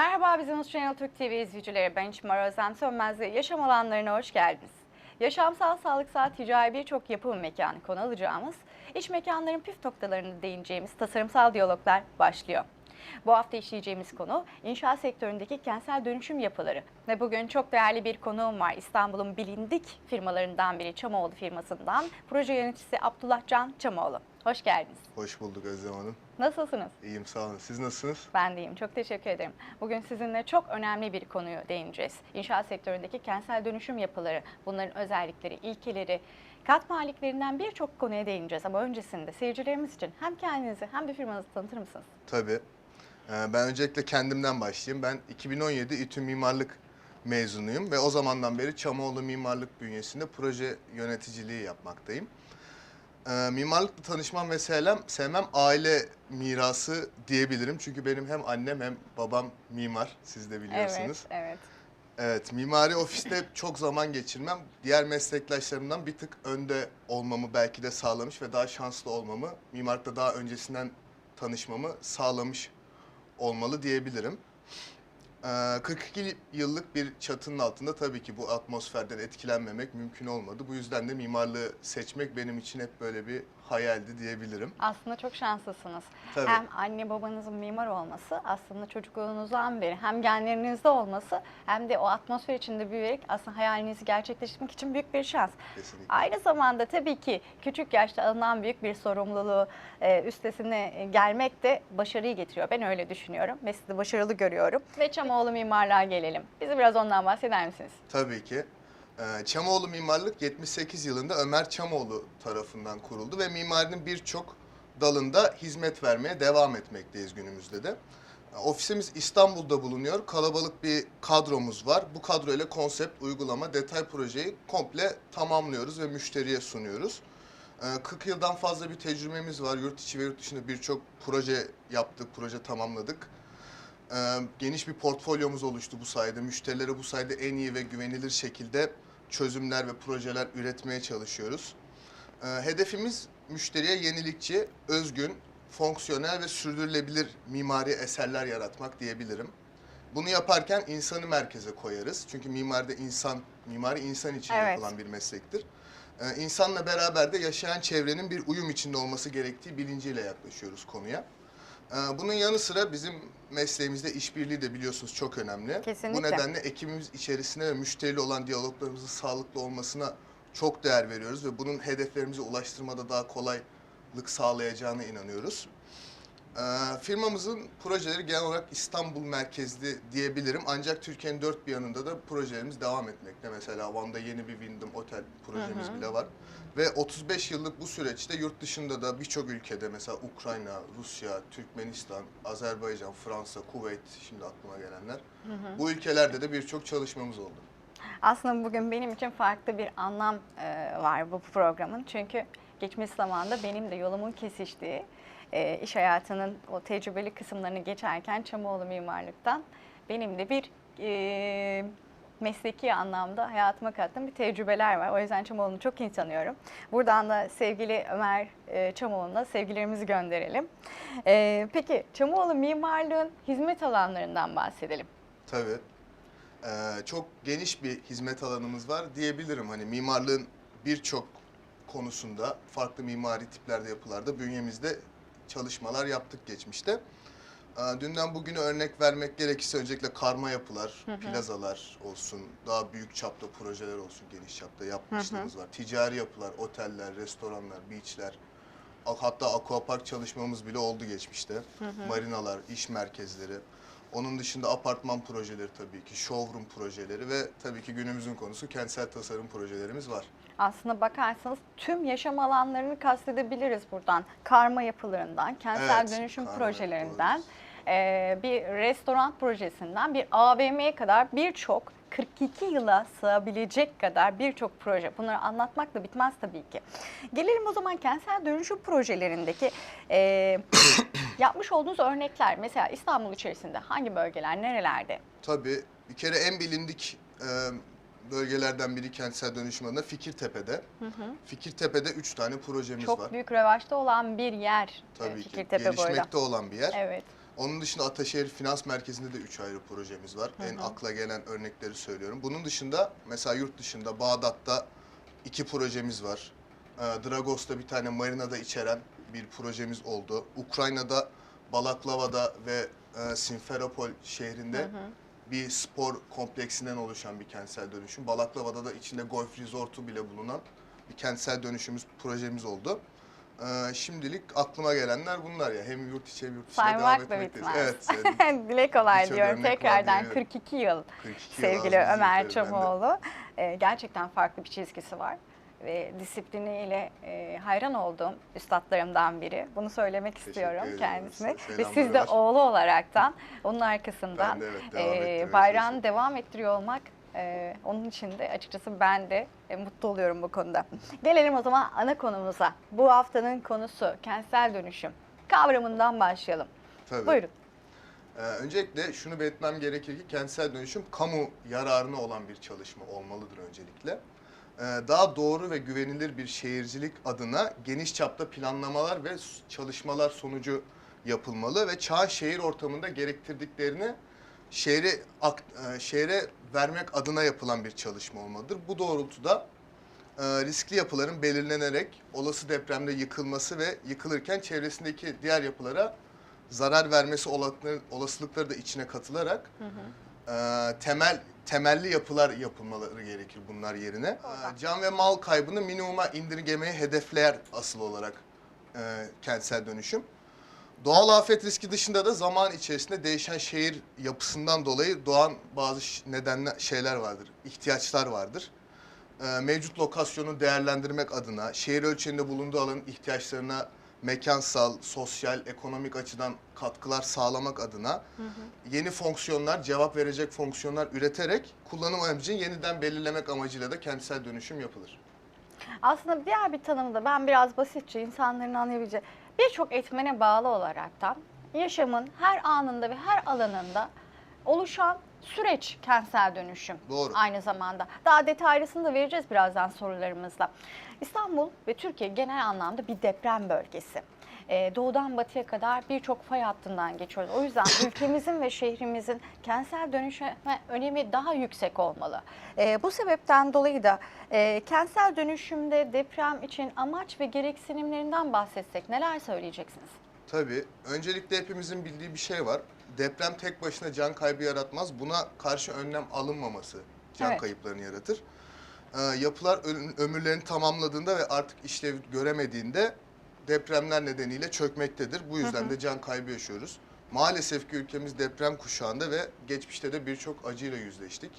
Merhaba Business Channel Türk TV izleyicileri. Ben İçmar Özlem Sönmez ve Yaşam Alanlarına hoş geldiniz. Yaşamsal, sağlıksal, ticari birçok yapım mekanı konu alacağımız, iş mekanların püf noktalarını değineceğimiz tasarımsal diyaloglar başlıyor. Bu hafta işleyeceğimiz konu inşaat sektöründeki kentsel dönüşüm yapıları. Ve bugün çok değerli bir konuğum var. İstanbul'un bilindik firmalarından biri Çamoğlu firmasından proje yöneticisi Abdullah Can Çamoğlu. Hoş geldiniz. Hoş bulduk Özlem Hanım. Nasılsınız? İyiyim sağ olun. Siz nasılsınız? Ben deyim. Çok teşekkür ederim. Bugün sizinle çok önemli bir konuyu değineceğiz. İnşaat sektöründeki kentsel dönüşüm yapıları, bunların özellikleri, ilkeleri, kat maliklerinden birçok konuya değineceğiz. Ama öncesinde seyircilerimiz için hem kendinizi hem de firmanızı tanıtır mısınız? Tabii. Ee, Ben öncelikle kendimden başlayayım. Ben 2017 İTÜ Mimarlık mezunuyum ve o zamandan beri Çamoğlu Mimarlık bünyesinde proje yöneticiliği yapmaktayım. Ee, Mimarlıkla tanışmam ve sevmem, sevmem aile mirası diyebilirim. Çünkü benim hem annem hem babam mimar, siz de biliyorsunuz. Evet, evet. Evet, mimari ofiste çok zaman geçirmem diğer meslektaşlarımdan bir tık önde olmamı belki de sağlamış ve daha şanslı olmamı, mimarlıkta daha öncesinden tanışmamı sağlamış olmalı diyebilirim. Ee, 42 yıllık bir çatının altında tabii ki bu atmosferden etkilenmemek mümkün olmadı. Bu yüzden de mimarlığı seçmek benim için hep böyle bir hayaldi diyebilirim. Aslında çok şanslısınız. Tabii. Hem anne babanızın mimar olması aslında çocukluğunuzdan beri hem genlerinizde olması hem de o atmosfer içinde büyüyerek aslında hayalinizi gerçekleştirmek için büyük bir şans. Kesinlikle. Aynı zamanda tabii ki küçük yaşta alınan büyük bir sorumluluğu e, üstesine gelmek de başarıyı getiriyor. Ben öyle düşünüyorum ve sizi başarılı görüyorum. Ve Çamoğlu Mimarlığa gelelim. Bize biraz ondan bahseder misiniz? Tabii ki. Ee, Çamoğlu Mimarlık 78 yılında Ömer Çamoğlu tarafından kuruldu ve mimarinin birçok dalında hizmet vermeye devam etmekteyiz günümüzde de. Ee, Ofisimiz İstanbul'da bulunuyor. Kalabalık bir kadromuz var. Bu kadro ile konsept, uygulama, detay projeyi komple tamamlıyoruz ve müşteriye sunuyoruz. Ee, 40 yıldan fazla bir tecrübemiz var. Yurt içi ve yurt dışında birçok proje yaptık, proje tamamladık. Ee, geniş bir portfolyomuz oluştu bu sayede. Müşterilere bu sayede en iyi ve güvenilir şekilde çözümler ve projeler üretmeye çalışıyoruz. Ee, hedefimiz müşteriye yenilikçi, özgün, fonksiyonel ve sürdürülebilir mimari eserler yaratmak diyebilirim. Bunu yaparken insanı merkeze koyarız. Çünkü mimaride insan, mimari insan için Evet. yapılan bir meslektir. Ee, insanla beraber de yaşayan çevrenin bir uyum içinde olması gerektiği bilinciyle yaklaşıyoruz konuya. Ee, Bunun yanı sıra bizim mesleğimizde işbirliği de biliyorsunuz çok önemli. Kesinlikle. Bu nedenle ekibimiz içerisine ve müşteriyle olan diyaloglarımızın sağlıklı olmasına çok değer veriyoruz ve bunun hedeflerimize ulaştırmada daha kolaylık sağlayacağına inanıyoruz. Ee, firmamızın projeleri genel olarak İstanbul merkezli diyebilirim. Ancak Türkiye'nin dört bir yanında da projelerimiz devam etmekte. Mesela Van'da yeni bir Wyndham Otel projemiz Hı hı. bile var. Ve 35 yıllık bu süreçte yurt dışında da birçok ülkede mesela Ukrayna, Rusya, Türkmenistan, Azerbaycan, Fransa, Kuveyt şimdi aklıma gelenler. Bu ülkelerde de birçok çalışmamız oldu. Aslında bugün benim için farklı bir anlam e, var bu programın. Çünkü geçmiş zamanda benim de yolumun kesiştiği e, iş hayatının o tecrübeli kısımlarını geçerken Çamoğlu Mimarlık'tan benim de bir e, mesleki anlamda hayatıma kattığım bir tecrübeler var. O yüzden Çamoğlu'nu çok iyi tanıyorum. Buradan da sevgili Ömer e, Çamoğlu'na sevgilerimizi gönderelim. E, peki Çamoğlu Mimarlığın hizmet alanlarından bahsedelim. Tabii. Ee, çok geniş bir hizmet alanımız var diyebilirim. Hani mimarlığın birçok konusunda farklı mimari tiplerde yapılarda bünyemizde çalışmalar yaptık geçmişte. Ee, dünden bugüne örnek vermek gerekirse öncelikle karma yapılar, plazalar olsun, daha büyük çapta projeler olsun, geniş çapta yapmışlığımız var. Ticari yapılar, oteller, restoranlar, beachler, hatta aquapark çalışmamız bile oldu geçmişte. Marinalar, iş merkezleri. Onun dışında apartman projeleri tabii ki, showroom projeleri ve tabii ki günümüzün konusu kentsel tasarım projelerimiz var. Aslında bakarsanız tüm yaşam alanlarını kastedebiliriz buradan. Karma yapılarından, kentsel Evet, dönüşüm karma projelerinden, yapılarımız. eee, bir restoran projesinden bir AVM'ye kadar birçok 42 yıla sığabilecek kadar birçok proje. Bunları anlatmakla bitmez tabii ki. Gelelim o zaman kentsel dönüşüm projelerindeki eee, yapmış olduğunuz örnekler. Mesela İstanbul içerisinde hangi bölgeler, nerelerde? Tabii bir kere en bilindik e, bölgelerden biri kentsel dönüşüm alanı Fikirtepe'de. Fikirtepe'de üç tane projemiz Çok var. büyük revaçta olan bir yer Tabii ki Fikirtepe arada. gelişmekte olan bir yer. Evet. Onun dışında Ataşehir Finans Merkezi'nde de 3 ayrı projemiz var. En akla gelen örnekleri söylüyorum. Bunun dışında mesela yurt dışında Bağdat'ta iki projemiz var. Ee, Dragos'ta bir tane marinada içeren bir projemiz oldu. Ukrayna'da Balaklava'da ve e, Simferopol şehrinde bir spor kompleksinden oluşan bir kentsel dönüşüm. Balaklava'da da içinde golf resortu bile bulunan bir kentsel dönüşümüz projemiz oldu. Ee, şimdilik aklıma gelenler bunlar ya. Hem yurt içi hem yurt dışına devam etmekteyiz. Evet. Dile kolay diyorum. Tekrardan diyebilirim. 42 yıl 42 yıl sevgili ağzınızı Ömer. Çamoğlu. Ee, gerçekten farklı bir çizgisi var. Ve disipliniyle e, hayran olduğum üstadlarımdan biri. Bunu söylemek istiyorum ederim. kendisine. Size Ve siz de oğlu olaraktan onun arkasından de evet, devam e, bayrağını devam ettiriyor olmak e, onun için de açıkçası ben de e, mutlu oluyorum bu konuda. Gelelim o zaman ana konumuza. Bu haftanın konusu kentsel dönüşüm. Kavramından başlayalım. Tabii. Buyurun. Ee, öncelikle şunu belirtmem gerekir ki kentsel dönüşüm kamu yararına olan bir çalışma olmalıdır öncelikle. Ee, daha doğru ve güvenilir bir şehircilik adına geniş çapta planlamalar ve çalışmalar sonucu yapılmalı ve çağ şehir ortamında gerektirdiklerini şehre, ak- e, şehre vermek adına yapılan bir çalışma olmalıdır. Bu doğrultuda e, riskli yapıların belirlenerek olası depremde yıkılması ve yıkılırken çevresindeki diğer yapılara zarar vermesi olasılıkları, da içine katılarak e, temel temelli yapılar yapılmaları gerekir bunlar yerine. E, can ve mal kaybını minimuma indirgemeyi hedefler asıl olarak e, kentsel dönüşüm. Doğal afet riski dışında da zaman içerisinde değişen şehir yapısından dolayı doğan bazı nedenler şeyler vardır, ihtiyaçlar vardır. E, mevcut lokasyonu değerlendirmek adına şehir ölçeğinde bulunduğu alanın ihtiyaçlarına mekansal, sosyal, ekonomik açıdan katkılar sağlamak adına yeni fonksiyonlar, cevap verecek fonksiyonlar üreterek kullanım amacını yeniden belirlemek amacıyla da kentsel dönüşüm yapılır. Aslında diğer bir tanımı da ben biraz basitçe insanların anlayabileceği birçok etmene bağlı olaraktan yaşamın her anında ve her alanında oluşan süreç kentsel dönüşüm. Doğru. Aynı zamanda. Daha detaylısını da vereceğiz birazdan sorularımızla. İstanbul ve Türkiye genel anlamda bir deprem bölgesi. Ee, doğudan batıya kadar birçok fay hattından geçiyoruz. O yüzden ülkemizin ve şehrimizin kentsel dönüşme önemi daha yüksek olmalı. Ee, bu sebepten dolayı da e, kentsel dönüşümde deprem için amaç ve gereksinimlerinden bahsetsek neler söyleyeceksiniz? Tabii. Öncelikle hepimizin bildiği bir şey var. Deprem tek başına can kaybı yaratmaz. Buna karşı önlem alınmaması can Evet. kayıplarını yaratır. Ee, yapılar ö- ömürlerini tamamladığında ve artık işlev göremediğinde depremler nedeniyle çökmektedir. Bu yüzden de can kaybı yaşıyoruz. Maalesef ki ülkemiz deprem kuşağında ve geçmişte de birçok acıyla yüzleştik.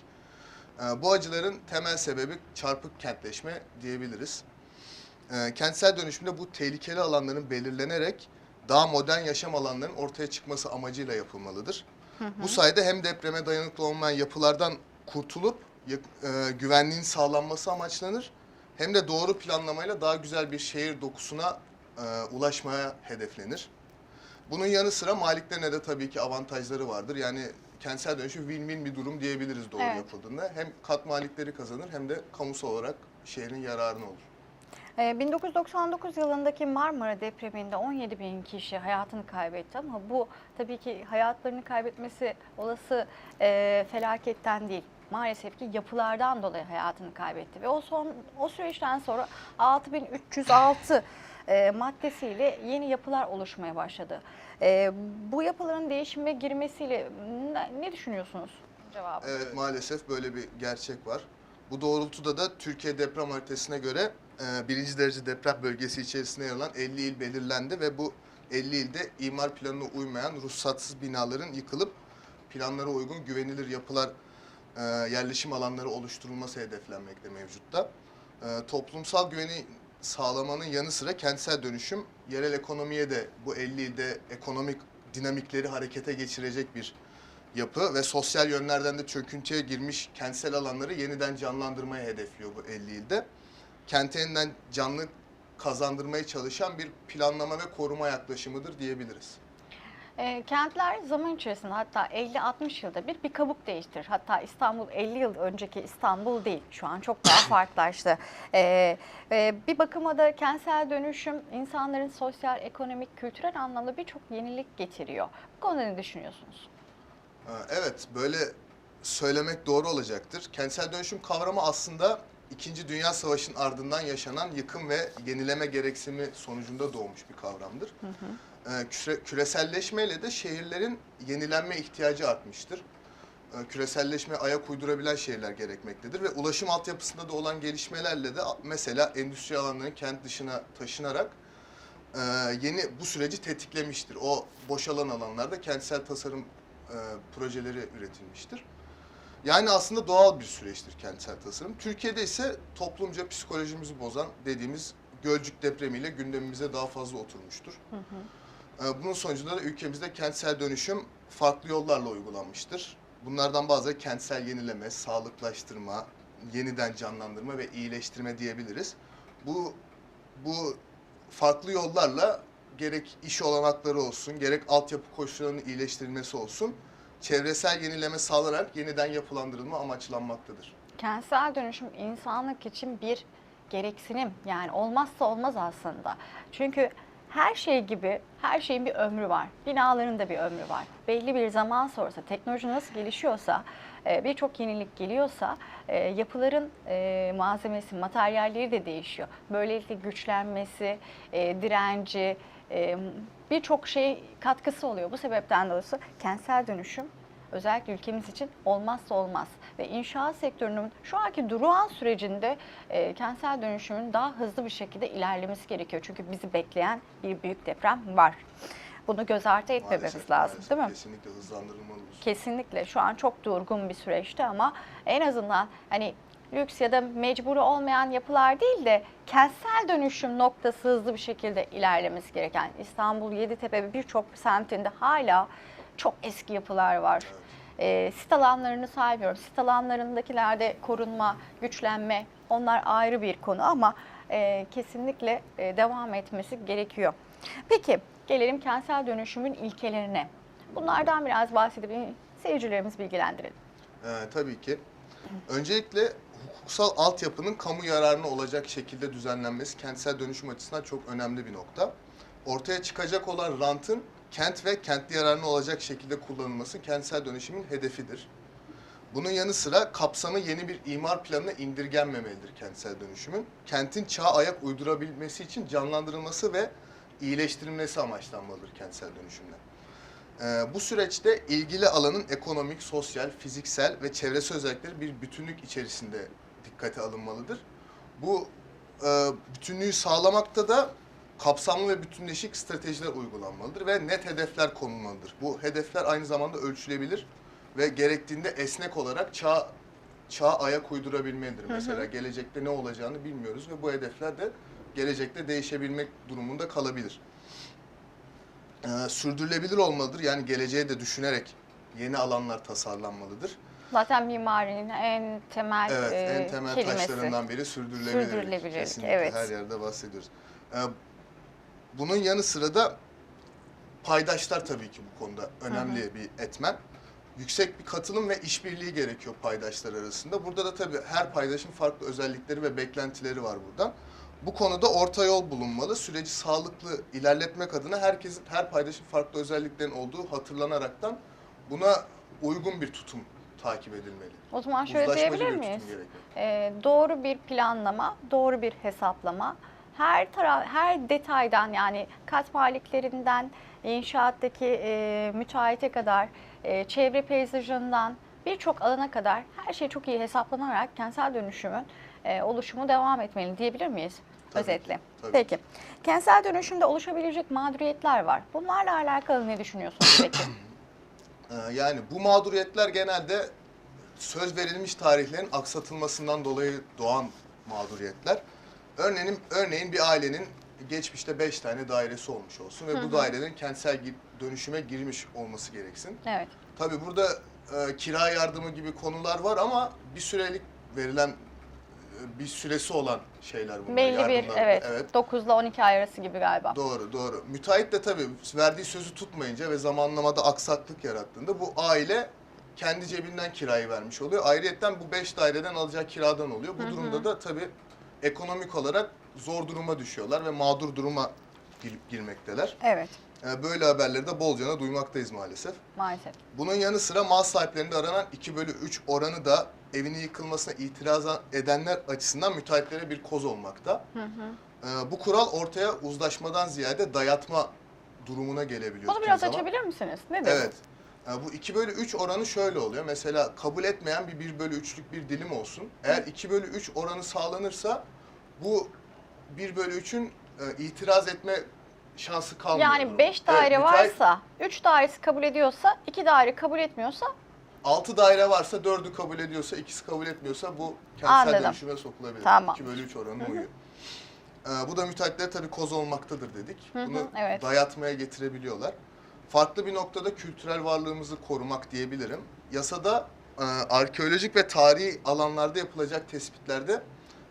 Ee, bu acıların temel sebebi çarpık kentleşme diyebiliriz. Ee, kentsel dönüşümde bu tehlikeli alanların belirlenerek daha modern yaşam alanlarının ortaya çıkması amacıyla yapılmalıdır. Bu sayede hem depreme dayanıklı olmayan yapılardan kurtulup e, güvenliğin sağlanması amaçlanır hem de doğru planlamayla daha güzel bir şehir dokusuna e, ulaşmaya hedeflenir. Bunun yanı sıra maliklerine de tabii ki avantajları vardır. Yani kentsel dönüşüm win-win bir durum diyebiliriz doğru Evet. yapıldığında. Hem kat malikleri kazanır hem de kamusal olarak şehrin yararına olur. Ee, 1999 yılındaki Marmara depreminde 17 bin kişi hayatını kaybetti ama bu tabii ki hayatlarını kaybetmesi olası e, felaketten değil. Maalesef ki yapılardan dolayı hayatını kaybetti ve o son o süreçten sonra 6306 e, maddesiyle yeni yapılar oluşmaya başladı. E, bu yapıların değişime girmesiyle ne, ne düşünüyorsunuz? Cevabı. Evet maalesef böyle bir gerçek var. Bu doğrultuda da Türkiye deprem haritasına göre e, birinci derece deprem bölgesi içerisinde yer alan 50 il belirlendi ve bu 50 ilde imar planına uymayan ruhsatsız binaların yıkılıp planlara uygun güvenilir yapılar e, yerleşim alanları oluşturulması hedeflenmekte mevcutta. E, toplumsal güveni sağlamanın yanı sıra kentsel dönüşüm yerel ekonomiye de bu 50 ilde ekonomik dinamikleri harekete geçirecek bir yapı ve sosyal yönlerden de çöküntüye girmiş kentsel alanları yeniden canlandırmaya hedefliyor bu 50 ilde. Kente yeniden canlı kazandırmaya çalışan bir planlama ve koruma yaklaşımıdır diyebiliriz. E, kentler zaman içerisinde hatta 50-60 yılda bir bir kabuk değiştirir. Hatta İstanbul 50 yıl önceki İstanbul değil. Şu an çok daha farklılaştı. E, e, bir bakıma da kentsel dönüşüm insanların sosyal, ekonomik, kültürel anlamda birçok yenilik getiriyor. Bu konuda ne düşünüyorsunuz? Ee, Evet, böyle söylemek doğru olacaktır. Kentsel dönüşüm kavramı aslında İkinci Dünya Savaşı'nın ardından yaşanan yıkım ve yenileme gereksinimi sonucunda doğmuş bir kavramdır. Ee, küre- küreselleşmeyle de şehirlerin yenilenme ihtiyacı artmıştır. Ee, Küreselleşme ayak uydurabilen şehirler gerekmektedir ve ulaşım altyapısında da olan gelişmelerle de mesela endüstri alanlarının kent dışına taşınarak e, yeni bu süreci tetiklemiştir. O boşalan alanlarda kentsel tasarım e, projeleri üretilmiştir. Yani aslında doğal bir süreçtir kentsel tasarım. Türkiye'de ise toplumca psikolojimizi bozan dediğimiz Gölcük depremiyle gündemimize daha fazla oturmuştur. E, Bunun sonucunda da ülkemizde kentsel dönüşüm farklı yollarla uygulanmıştır. Bunlardan bazıları kentsel yenileme, sağlıklaştırma, yeniden canlandırma ve iyileştirme diyebiliriz. Bu bu farklı yollarla gerek iş olanakları olsun, gerek altyapı koşullarının iyileştirilmesi olsun, çevresel yenileme sağlanarak yeniden yapılandırılma amaçlanmaktadır. Kentsel dönüşüm insanlık için bir gereksinim yani olmazsa olmaz aslında. Çünkü her şey gibi her şeyin bir ömrü var. Binaların da bir ömrü var. Belli bir zaman sonrası teknoloji nasıl gelişiyorsa e, birçok yenilik geliyorsa e, yapıların e, malzemesi, materyalleri de değişiyor. Böylelikle güçlenmesi, direnci, e, birçok şey katkısı oluyor. Bu sebepten dolayı kentsel dönüşüm özellikle ülkemiz için olmazsa olmaz. Ve inşaat sektörünün şu anki durağan sürecinde e, kentsel dönüşümün daha hızlı bir şekilde ilerlemesi gerekiyor. Çünkü bizi bekleyen bir büyük deprem var. Bunu göz ardı etmememiz Maalesef, lazım maalesef. değil mi? Kesinlikle hızlandırılmalı. Kesinlikle şu an çok durgun bir süreçte ama en azından hani lüks ya da mecburi olmayan yapılar değil de kentsel dönüşüm noktası hızlı bir şekilde ilerlemesi gereken İstanbul Yeditepe ve birçok semtinde hala çok eski yapılar var. E, sit alanlarını saymıyorum. Sit alanlarındakilerde korunma, güçlenme onlar ayrı bir konu ama e, kesinlikle e, devam etmesi gerekiyor. Peki gelelim kentsel dönüşümün ilkelerine. Bunlardan biraz bahsedip seyircilerimiz bilgilendirelim. Ee, tabii ki. Öncelikle hukuksal altyapının kamu yararına olacak şekilde düzenlenmesi kentsel dönüşüm açısından çok önemli bir nokta. Ortaya çıkacak olan rantın kent ve kentli yararına olacak şekilde kullanılması kentsel dönüşümün hedefidir. Bunun yanı sıra kapsamı yeni bir imar planına indirgenmemelidir kentsel dönüşümün. Kentin çağa ayak uydurabilmesi için canlandırılması ve iyileştirilmesi amaçlanmalıdır kentsel dönüşümde. Ee, bu süreçte ilgili alanın ekonomik, sosyal, fiziksel ve çevresel özellikleri bir bütünlük içerisinde dikkate alınmalıdır. Bu e, bütünlüğü sağlamakta da kapsamlı ve bütünleşik stratejiler uygulanmalıdır ve net hedefler konulmalıdır. Bu hedefler aynı zamanda ölçülebilir ve gerektiğinde esnek olarak çağ çağa ayak uydurabilmelidir. Mesela gelecekte ne olacağını bilmiyoruz ve bu hedefler de gelecekte değişebilmek durumunda kalabilir e, sürdürülebilir olmalıdır. Yani geleceğe de düşünerek yeni alanlar tasarlanmalıdır. Zaten mimarinin en temel, Evet, e, en temel kelimesi. taşlarından biri sürdürülebilirlik. Sürdürülebilirlik, Kesinlikle evet. her yerde bahsediyoruz. E, bunun yanı sıra da paydaşlar tabii ki bu konuda önemli bir etmen. Yüksek bir katılım ve işbirliği gerekiyor paydaşlar arasında. Burada da tabii her paydaşın farklı özellikleri ve beklentileri var buradan. Bu konuda orta yol bulunmalı. Süreci sağlıklı ilerletmek adına herkesin, her paydaşın farklı özelliklerin olduğu hatırlanaraktan buna uygun bir tutum takip edilmeli. O zaman şöyle diyebilir miyiz? Ee, doğru bir planlama, doğru bir hesaplama. Her taraf, her detaydan yani kat maliklerinden inşaattaki e, müteahhite kadar, e, çevre peyzajından birçok alana kadar her şey çok iyi hesaplanarak kentsel dönüşümün e, oluşumu devam etmeli diyebilir miyiz? Tabii Özetle. ki, tabii Peki. Kentsel dönüşümde oluşabilecek mağduriyetler var. Bunlarla alakalı ne düşünüyorsunuz peki? Ee, Yani bu mağduriyetler genelde söz verilmiş tarihlerin aksatılmasından dolayı doğan mağduriyetler. Örneğin, örneğin bir ailenin geçmişte beş tane dairesi olmuş olsun ve bu dairenin kentsel dönüşüme girmiş olması gereksin. evet. Tabii burada e, kira yardımı gibi konular var ama bir sürelik verilen bir süresi olan şeyler bunlar. Belli bir yardımlar. evet, evet. 9 ile 12 ay arası gibi galiba. Doğru doğru. Müteahhit de tabii verdiği sözü tutmayınca ve zamanlamada aksaklık yarattığında bu aile kendi cebinden kirayı vermiş oluyor. Ayrıyeten bu 5 daireden alacağı kiradan oluyor. Bu durumda da tabii ekonomik olarak zor duruma düşüyorlar ve mağdur duruma girip girmekteler. Evet Ee, Böyle haberleri de bolcana duymaktayız maalesef. maalesef. Bunun yanı sıra mal sahiplerinde aranan 2 bölü 3 oranı da evinin yıkılmasına itiraz edenler açısından müteahhitlere bir koz olmakta. Ee, bu kural ortaya uzlaşmadan ziyade dayatma durumuna gelebiliyor. Bunu biraz zaman. açabilir misiniz? Nedir? Evet. Ee, bu 2 bölü 3 oranı şöyle oluyor. Mesela kabul etmeyen bir 1 bölü 3'lük bir dilim olsun. Eğer 2 bölü 3 oranı sağlanırsa bu 1 bölü 3'ün e, itiraz etme şansı kalmıyor. Yani durumda. 5 daire Evet, varsa, 3 dairesi kabul ediyorsa, 2 daire kabul etmiyorsa 6 daire varsa 4'ü kabul ediyorsa, ikisi kabul etmiyorsa bu kentsel Anladım. dönüşüme sokulabilir. Tamam. 2 bölü 3 oranı uyuyor. Ee, bu da müteahhitlere tabii koz olmaktadır dedik. Hı hı, Bunu evet. dayatmaya getirebiliyorlar. Farklı bir noktada kültürel varlığımızı korumak diyebilirim. Yasada e, arkeolojik ve tarihi alanlarda yapılacak tespitlerde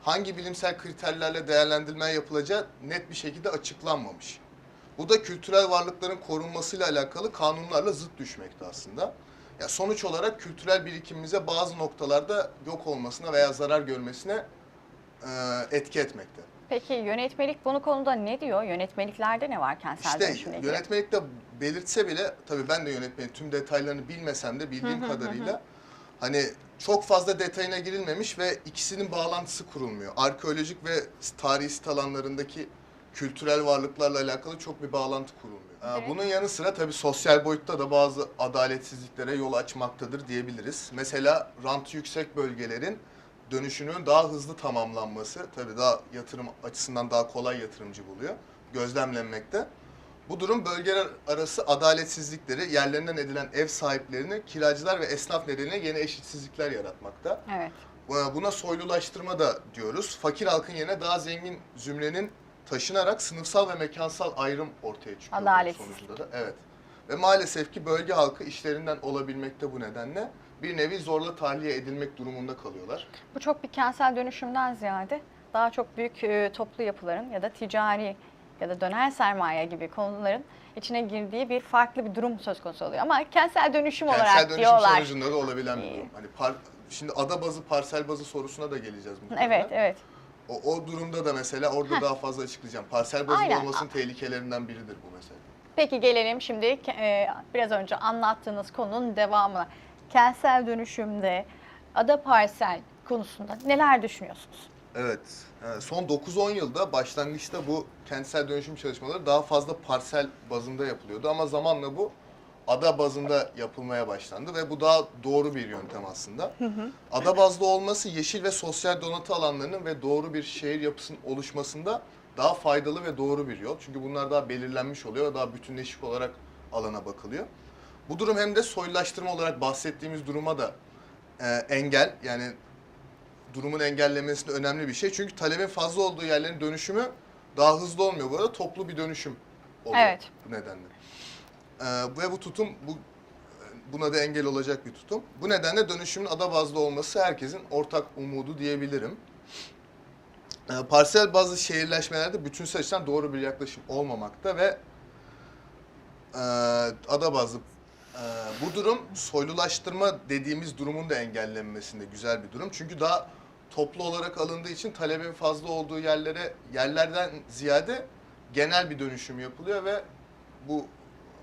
hangi bilimsel kriterlerle değerlendirme yapılacağı net bir şekilde açıklanmamış. Bu da kültürel varlıkların korunmasıyla alakalı kanunlarla zıt düşmekte aslında. Ya sonuç olarak kültürel birikimimize bazı noktalarda yok olmasına veya zarar görmesine e, etki etmekte. peki yönetmelik bunu konuda ne diyor? Yönetmeliklerde ne var kentsel İşte dönüşümle yönetmelikte belirtse bile tabii ben de yönetmenin tüm detaylarını bilmesem de bildiğim kadarıyla hani çok fazla detayına girilmemiş ve ikisinin bağlantısı kurulmuyor. Arkeolojik ve tarihi sit alanlarındaki kültürel varlıklarla alakalı çok bir bağlantı kurulmuyor. Ee, Evet. Bunun yanı sıra tabii sosyal boyutta da bazı adaletsizliklere yol açmaktadır diyebiliriz. Mesela rantı yüksek bölgelerin dönüşünün daha hızlı tamamlanması tabii daha yatırım açısından daha kolay yatırımcı buluyor. Gözlemlenmekte. Bu durum bölgeler arası adaletsizlikleri, yerlerinden edilen ev sahiplerini kiracılar ve esnaf nedeniyle yeni eşitsizlikler yaratmakta. Evet. Ee, Buna soylulaştırma da diyoruz. Fakir halkın yerine daha zengin zümrenin taşınarak sınıfsal ve mekansal ayrım ortaya çıkıyor. bunun Adaletsizlik. Sonucunda da. Evet. Ve maalesef ki bölge halkı işlerinden olabilmekte bu nedenle bir nevi zorla tahliye edilmek durumunda kalıyorlar. Bu çok bir kentsel dönüşümden ziyade daha çok büyük e, toplu yapıların ya da ticari ya da döner sermaye gibi konuların içine girdiği bir farklı bir durum söz konusu oluyor. Ama kentsel dönüşüm Kentsel olarak dönüşüm diyorlar. sonucunda da olabilen bir durum. Hani par- şimdi ada bazı, parsel bazı sorusuna da geleceğiz muhtemelen. Evet, evet. O, o durumda da mesela orada daha fazla açıklayacağım. Parsel bazlı Aynen. olmasının tehlikelerinden biridir bu mesela. Peki gelelim şimdi e, biraz önce anlattığınız konunun devamına. Kentsel dönüşümde ada parsel konusunda neler düşünüyorsunuz? Evet. e, Son 9-10 yılda başlangıçta bu kentsel dönüşüm çalışmaları daha fazla parsel bazında yapılıyordu ama zamanla bu ada bazında yapılmaya başlandı ve bu daha doğru bir yöntem aslında. Ada bazlı olması yeşil ve sosyal donatı alanlarının ve doğru bir şehir yapısının oluşmasında daha faydalı ve doğru bir yol. Çünkü bunlar daha belirlenmiş oluyor ve daha bütünleşik olarak alana bakılıyor. Bu durum hem de soylulaştırma olarak bahsettiğimiz duruma da e, engel yani durumun engellemesinde önemli bir şey. Çünkü talebin fazla olduğu yerlerin dönüşümü daha hızlı olmuyor. Bu arada toplu bir dönüşüm oluyor Evet. bu nedenle. Ee, ve bu tutum bu buna da engel olacak bir tutum. Bu nedenle dönüşümün ada bazlı olması herkesin ortak umudu diyebilirim. Ee, parsel bazı şehirleşmelerde bütünsel açıdan doğru bir yaklaşım olmamakta ve e, ada bazlı e, bu durum soylulaştırma dediğimiz durumun da engellenmesinde güzel bir durum. Çünkü daha toplu olarak alındığı için talebin fazla olduğu yerlere yerlerden ziyade genel bir dönüşüm yapılıyor ve bu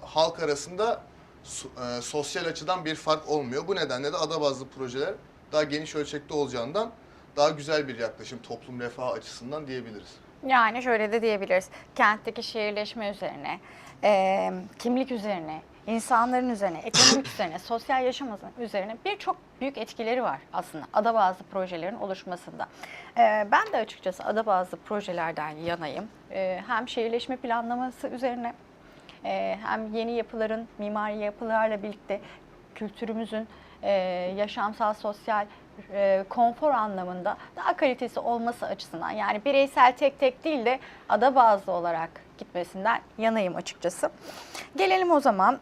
halk arasında e, sosyal açıdan bir fark olmuyor. Bu nedenle de ada bazlı projeler daha geniş ölçekte olacağından daha güzel bir yaklaşım toplum refahı açısından diyebiliriz. Yani şöyle de diyebiliriz. Kentteki şehirleşme üzerine, e, kimlik üzerine, insanların üzerine, ekonomik üzerine, sosyal yaşam üzerine birçok büyük etkileri var aslında ada bazlı projelerin oluşmasında. E, ben de açıkçası ada bazlı projelerden yanayım. E, hem şehirleşme planlaması üzerine hem yeni yapıların, mimari yapılarla birlikte kültürümüzün e, yaşamsal, sosyal, e, konfor anlamında daha kalitesi olması açısından yani bireysel tek tek değil de ada bazlı olarak gitmesinden yanayım açıkçası. Gelelim o zaman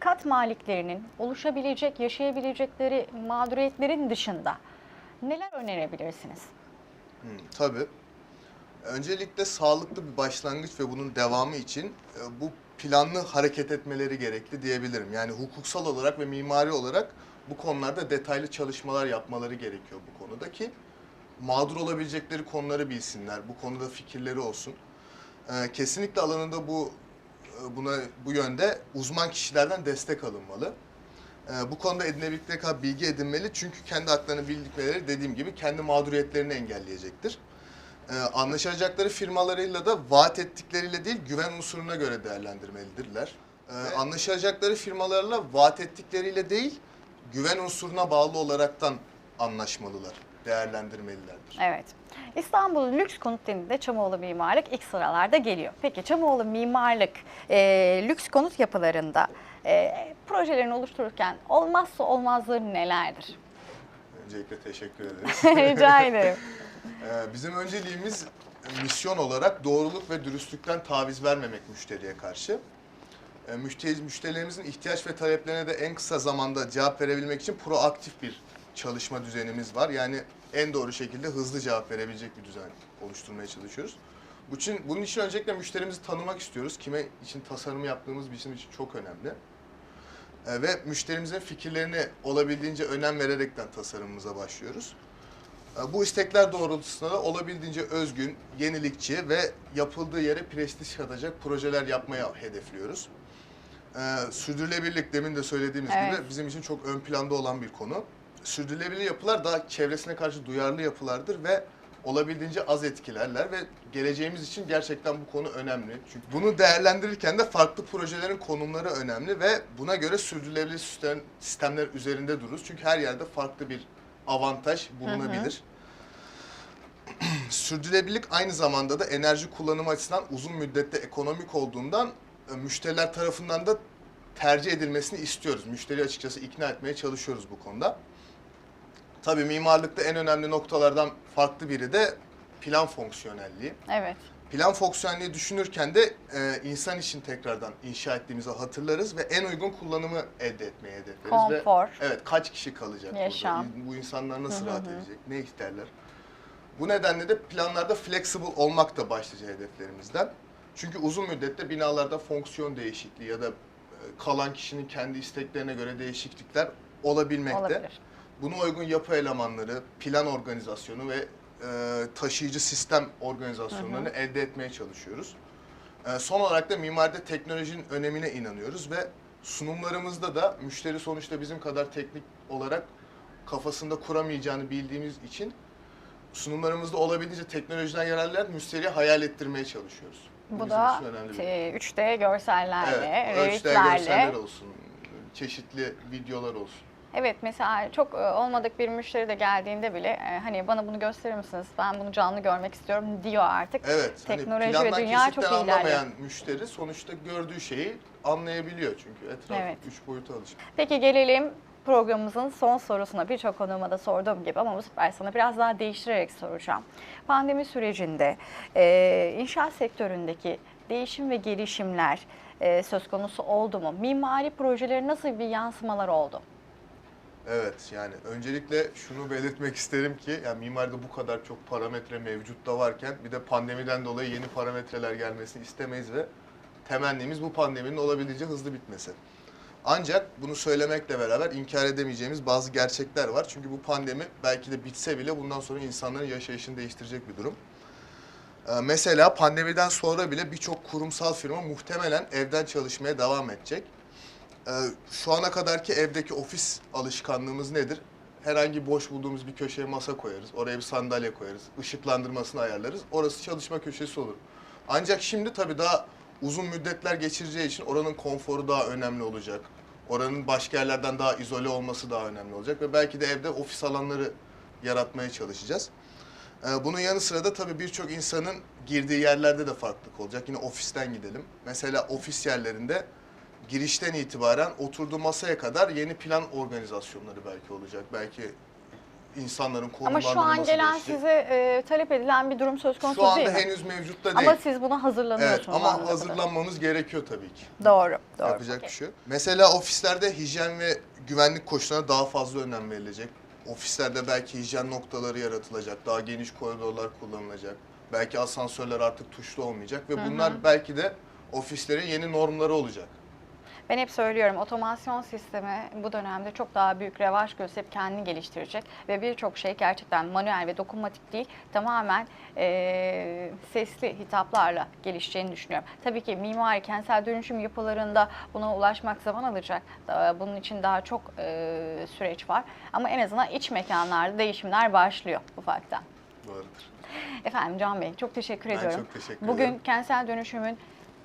kat maliklerinin oluşabilecek, yaşayabilecekleri mağduriyetlerin dışında neler önerebilirsiniz? Hı, tabii. Öncelikle sağlıklı bir başlangıç ve bunun devamı için e, bu planlı hareket etmeleri gerekli diyebilirim. Yani hukuksal olarak ve mimari olarak bu konularda detaylı çalışmalar yapmaları gerekiyor bu konuda ki mağdur olabilecekleri konuları bilsinler, bu konuda fikirleri olsun. E, Kesinlikle alanında bu e, buna bu yönde uzman kişilerden destek alınmalı. E, Bu konuda edinebildikleri kadar bilgi edinmeli çünkü kendi haklarını bildikleri dediğim gibi kendi mağduriyetlerini engelleyecektir. Ee, anlaşacakları firmalarıyla da vaat ettikleriyle değil güven unsuruna göre değerlendirmelidirler. Ee, anlaşacakları firmalarla vaat ettikleriyle değil güven unsuruna bağlı olaraktan anlaşmalılar, değerlendirmelilerdir. Evet. İstanbul lüks konut denildiğinde Çamoğlu Mimarlık ilk sıralarda geliyor. Peki Çamoğlu Mimarlık e, lüks konut yapılarında e, projelerini oluştururken olmazsa olmazları nelerdir? Öncelikle teşekkür ederiz. Rica ederim. Ee, Bizim önceliğimiz e, misyon olarak doğruluk ve dürüstlükten taviz vermemek müşteriye karşı. Ee, Müşteri, müşterilerimizin ihtiyaç ve taleplerine de en kısa zamanda cevap verebilmek için proaktif bir çalışma düzenimiz var. Yani en doğru şekilde hızlı cevap verebilecek bir düzen oluşturmaya çalışıyoruz. Bu için, bunun için öncelikle müşterimizi tanımak istiyoruz. Kime için tasarımı yaptığımız bizim için çok önemli. Ee, Ve müşterimizin fikirlerine olabildiğince önem vererekten tasarımımıza başlıyoruz. E, Bu istekler doğrultusunda da olabildiğince özgün, yenilikçi ve yapıldığı yere prestij katacak projeler yapmaya hedefliyoruz. Ee, sürdürülebilirlik demin de söylediğimiz Evet. gibi bizim için çok ön planda olan bir konu. Sürdürülebilir yapılar daha çevresine karşı duyarlı yapılardır ve olabildiğince az etkilerler ve geleceğimiz için gerçekten bu konu önemli. Çünkü bunu değerlendirirken de farklı projelerin konumları önemli ve buna göre sürdürülebilir sistem, sistemler üzerinde dururuz. Çünkü her yerde farklı bir avantaj bulunabilir. Sürdürülebilirlik aynı zamanda da enerji kullanımı açısından uzun müddette ekonomik olduğundan e, müşteriler tarafından da tercih edilmesini istiyoruz. Müşteri açıkçası ikna etmeye çalışıyoruz bu konuda. Tabii mimarlıkta en önemli noktalardan farklı biri de plan fonksiyonelliği. Evet. Plan fonksiyonelliği düşünürken de e, insan için tekrardan inşa ettiğimizi hatırlarız ve en uygun kullanımı elde etmeye hedefleriz. Ve, Konfor. evet kaç kişi kalacak Yaşam. burada? Bu insanlar nasıl Hı hı rahat edecek? Ne isterler? Bu nedenle de planlarda flexible olmak da başlıca hedeflerimizden. Çünkü uzun müddette binalarda fonksiyon değişikliği ya da e, kalan kişinin kendi isteklerine göre değişiklikler olabilmekte. Olabilir. Buna uygun yapı elemanları, plan organizasyonu ve e, taşıyıcı sistem organizasyonlarını elde etmeye çalışıyoruz. E, son olarak da mimaride teknolojinin önemine inanıyoruz ve sunumlarımızda da müşteri sonuçta bizim kadar teknik olarak kafasında kuramayacağını bildiğimiz için sunumlarımızda olabildiğince teknolojiden yararlanarak müşteriye hayal ettirmeye çalışıyoruz. Bu bizim da e, 3D görsellerle, Evet, ölçüler, görseller Revit'lerle. olsun, çeşitli videolar olsun. Evet mesela çok e, olmadık bir müşteri de geldiğinde bile e, hani bana bunu gösterir misiniz? Ben bunu canlı görmek istiyorum diyor artık. Evet, Teknoloji hani ve dünya çok ilerliyor. anlamayan müşteri sonuçta gördüğü şeyi anlayabiliyor çünkü etraf Evet. üç boyuta alışık. Peki gelelim programımızın son sorusuna birçok konuğuma da sorduğum gibi ama bu sefer sana biraz daha değiştirerek soracağım. Pandemi sürecinde e, inşaat sektöründeki değişim ve gelişimler e, söz konusu oldu mu? Mimari projeleri nasıl bir yansımalar oldu? Evet yani öncelikle şunu belirtmek isterim ki yani mimaride bu kadar çok parametre mevcut da varken bir de pandemiden dolayı yeni parametreler gelmesini istemeyiz ve temennimiz bu pandeminin olabildiğince hızlı bitmesi. Ancak bunu söylemekle beraber inkar edemeyeceğimiz bazı gerçekler var. Çünkü bu pandemi belki de bitse bile bundan sonra insanların yaşayışını değiştirecek bir durum. Ee, Mesela pandemiden sonra bile birçok kurumsal firma muhtemelen evden çalışmaya devam edecek. Ee, Şu ana kadarki evdeki ofis alışkanlığımız nedir? Herhangi boş bulduğumuz bir köşeye masa koyarız, oraya bir sandalye koyarız, ışıklandırmasını ayarlarız. Orası çalışma köşesi olur. Ancak şimdi tabii daha uzun müddetler geçireceği için oranın konforu daha önemli olacak. Oranın başka yerlerden daha izole olması daha önemli olacak ve belki de evde ofis alanları yaratmaya çalışacağız. Ee, Bunun yanı sıra da tabii birçok insanın girdiği yerlerde de farklılık olacak. Yine ofisten gidelim. Mesela ofis yerlerinde girişten itibaren oturduğu masaya kadar yeni plan organizasyonları belki olacak. Belki insanların Ama konumlandırılması şu an gelen değişecek. size e, talep edilen bir durum söz konusu Şu anda değil mi? henüz mevcut da değil. Ama siz buna hazırlanıyorsunuz. Evet ama anladığım kadarıyla. hazırlanmamız gerekiyor tabii ki. Doğru, doğru. Yapacak bir şey yok. Mesela ofislerde hijyen ve güvenlik koşullarına daha fazla önem verilecek. Ofislerde belki hijyen noktaları yaratılacak, daha geniş koridorlar kullanılacak. Belki asansörler artık tuşlu olmayacak ve bunlar belki de ofislerin yeni normları olacak. Ben hep söylüyorum otomasyon sistemi bu dönemde çok daha büyük revaç gösterip kendini geliştirecek ve birçok şey gerçekten manuel ve dokunmatik değil tamamen eee, sesli hitaplarla gelişeceğini düşünüyorum. Tabii ki mimari kentsel dönüşüm yapılarında buna ulaşmak zaman alacak. Bunun için daha çok eee, süreç var ama en azından iç mekanlarda değişimler başlıyor ufaktan. Doğrudur. Efendim Can Bey çok teşekkür Ben ediyorum. çok teşekkür Bugün ederim. kentsel dönüşümün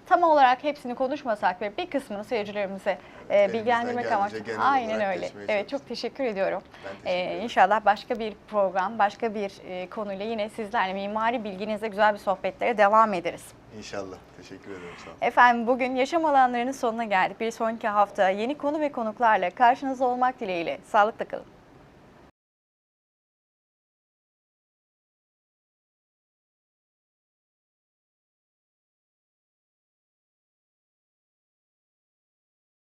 tam olarak hepsini konuşmasak ve bir kısmını seyircilerimize e, bilgilendirmek amaçlı. Aynen öyle. Evet çok teşekkür ediyorum. Teşekkür Ee, inşallah başka bir program, başka bir e, konuyla yine sizlerle mimari bilginizle güzel bir sohbetlere devam ederiz. İnşallah. Teşekkür ederim. Sağ olun. Efendim bugün yaşam alanlarının sonuna geldik. Bir sonraki hafta yeni konu ve konuklarla karşınızda olmak dileğiyle. Sağlıkla kalın.